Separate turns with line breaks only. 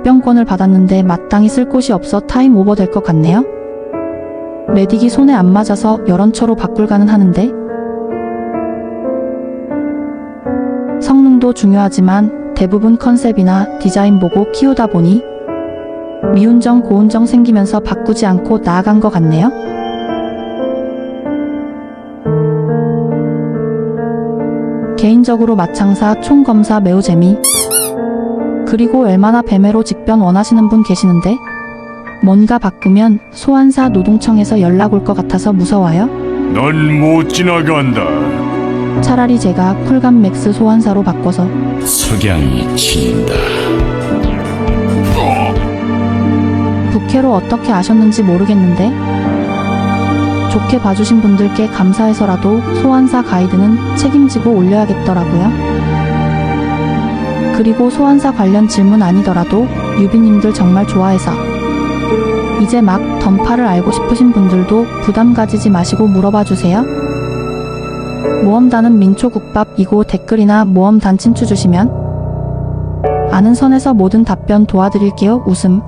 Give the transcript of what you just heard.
입병권을 받았는데 마땅히 쓸 곳이 없어 타임 오버 될 것 같네요. 메딕이 손에 안 맞아서 여론처로 바꿀가는 하는데 성능도 중요하지만 대부분 컨셉이나 디자인 보고 키우다 보니 미운정 고운정 생기면서 바꾸지 않고 나아간 것 같네요. 개인적으로 마창사 총검사 매우 재미. 그리고 얼마나 배매로 직변 원하시는 분 계시는데 뭔가 바꾸면 소환사 노동청에서 연락 올 것 같아서 무서워요.
넌 못 지나간다.
차라리 제가 쿨감 맥스 소환사로 바꿔서
석양이 친다.
부캐로 어떻게 아셨는지 모르겠는데 좋게 봐주신 분들께 감사해서라도 소환사 가이드는 책임지고 올려야겠더라고요. 그리고 소환사 관련 질문 아니더라도 유비님들 정말 좋아해서 이제 막 던파를 알고 싶으신 분들도 부담 가지지 마시고 물어봐 주세요. 모험단은 민초국밥이고 댓글이나 모험단 친추 주시면 아는 선에서 모든 답변 도와드릴게요. 웃음.